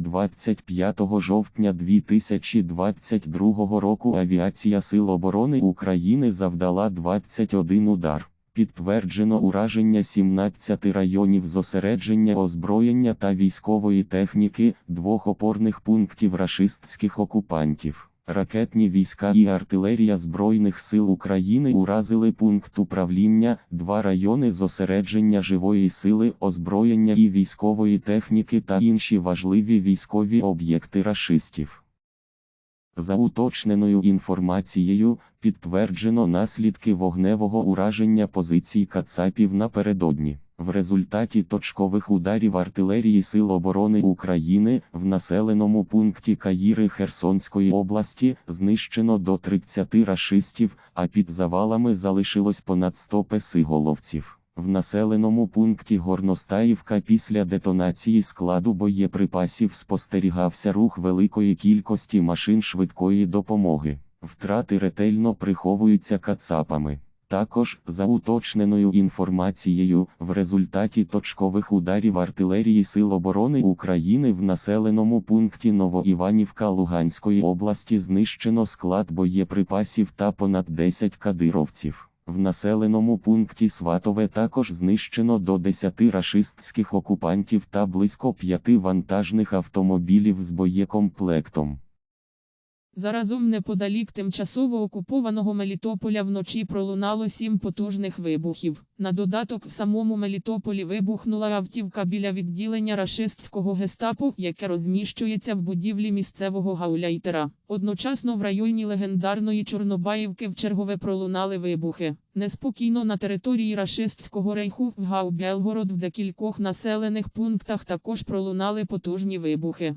25 жовтня 2022 року Авіація Сил оборони України завдала 21 удар. Підтверджено ураження 17 районів зосередження озброєння та військової техніки, двох опорних пунктів рашистських окупантів. Ракетні війська і артилерія Збройних сил України уразили пункт управління, два райони зосередження живої сили, озброєння і військової техніки та інші важливі військові об'єкти рашистів. За уточненою інформацією, підтверджено наслідки вогневого ураження позицій Кацапів напередодні. В результаті точкових ударів артилерії Сил оборони України в населеному пункті Каїри Херсонської області знищено до 30 рашистів, а під завалами залишилось понад 100 песиголовців. В населеному пункті Горностаївка після детонації складу боєприпасів спостерігався рух великої кількості машин швидкої допомоги. Втрати ретельно приховуються кацапами. Також, за уточненою інформацією, в результаті точкових ударів артилерії Сил оборони України в населеному пункті Новоіванівка Луганської області знищено склад боєприпасів та понад 10 кадировців. В населеному пункті Сватове також знищено до 10 рашистських окупантів та близько 5 вантажних автомобілів з боєкомплектом. Заразом неподалік тимчасово окупованого Мелітополя вночі пролунало сім потужних вибухів. На додаток в самому Мелітополі вибухнула автівка біля відділення рашистського гестапо, яке розміщується в будівлі місцевого гауляйтера. Одночасно в районі легендарної Чорнобаївки в чергове пролунали вибухи. Неспокійно на території рашистського рейху в Гау-Белгород в декількох населених пунктах також пролунали потужні вибухи.